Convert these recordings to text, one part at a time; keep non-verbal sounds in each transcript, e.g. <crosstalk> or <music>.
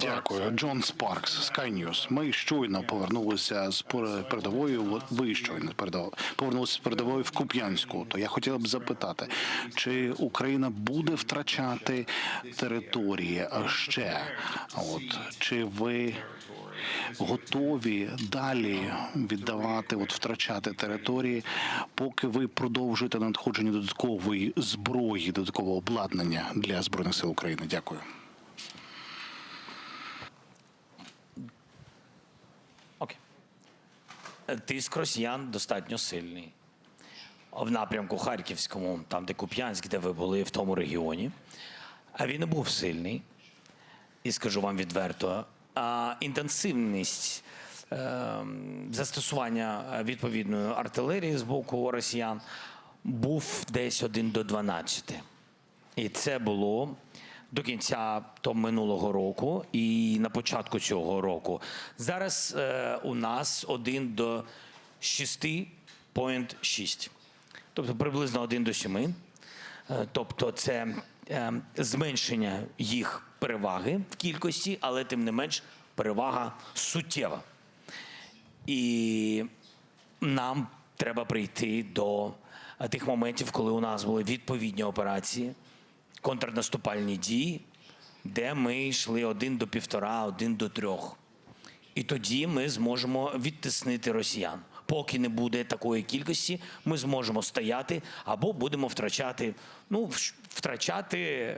Дякую, Джон Спаркс, Sky News. Ми щойно повернулися з пер- передової. Ви щойно повернулися з передової в Куп'янську. То я хотіла б запитати, чи Україна буде втрачати території ще? От чи ви готові далі віддавати, от втрачати території, поки ви продовжуєте надходження додаткової зброї, додаткового обладнання для збройних сил України? Дякую. Тиск росіян достатньо сильний. В напрямку Харківському, там, де Куп'янськ, де ви були в тому регіоні. А він не був сильний. І скажу вам відверто, а інтенсивність е, застосування е, відповідної артилерії з боку росіян був десь 1 до 12. І це було до кінця то минулого року і на початку цього року. Зараз е, у нас 1 до 6,6. Тобто приблизно 1 до 7. Е, Тобто це е, зменшення їх переваги в кількості, але тим не менш перевага суттєва. І нам треба прийти до е, тих моментів, коли у нас були відповідні операції, контрнаступальні дії, де ми йшли один до півтора, один до трьох. І тоді ми зможемо відтиснити росіян. Поки не буде такої кількості, ми зможемо стояти або будемо втрачати, ну, втрачати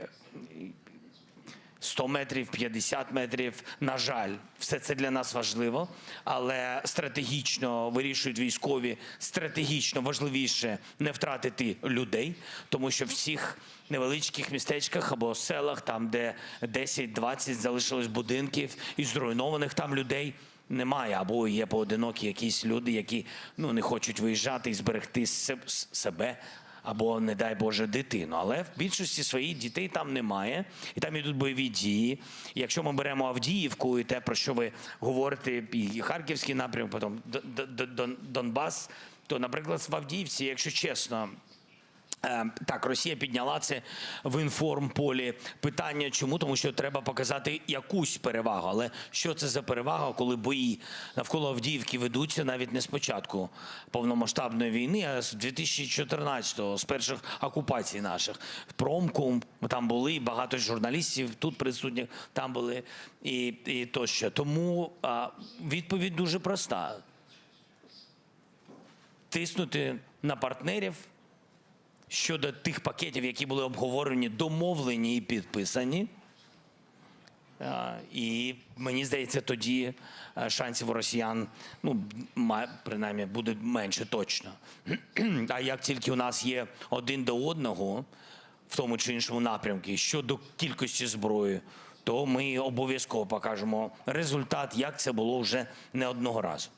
100 метрів, 50 метрів. На жаль, все це для нас важливо, але стратегічно вирішують військові. Стратегічно важливіше не втратити людей, тому що всіх невеличких містечках або селах, там де 10-20 залишилось будинків і зруйнованих там людей. Немає або є поодинокі якісь люди, які ну не хочуть виїжджати і зберегти себе або, не дай Боже, дитину. Але в більшості своїх дітей там немає, і там ідуть бойові дії. І якщо ми беремо Авдіївку і те, про що ви говорите, і Харківський напрямок, потім Донбас, то, наприклад, в Авдіївці, якщо чесно. Е, Так, Росія підняла це в інформполі. Питання чому? Тому що треба показати якусь перевагу. Але що це за перевага, коли бої навколо Авдіївки ведуться навіть не з початку повномасштабної війни, а з 2014-го, з перших окупацій наших. Ми там були, багато журналістів тут присутніх там були і, і тощо. Тому а, відповідь дуже проста: тиснути на партнерів щодо тих пакетів, які були обговорені, домовлені і підписані. І мені здається, тоді е, шансів у росіян, ну, принаймні, буде менше точно. <clears throat> А як тільки у нас є один до одного в тому чи іншому напрямку щодо кількості зброї, то ми обов'язково покажемо результат, як це було вже не одного разу.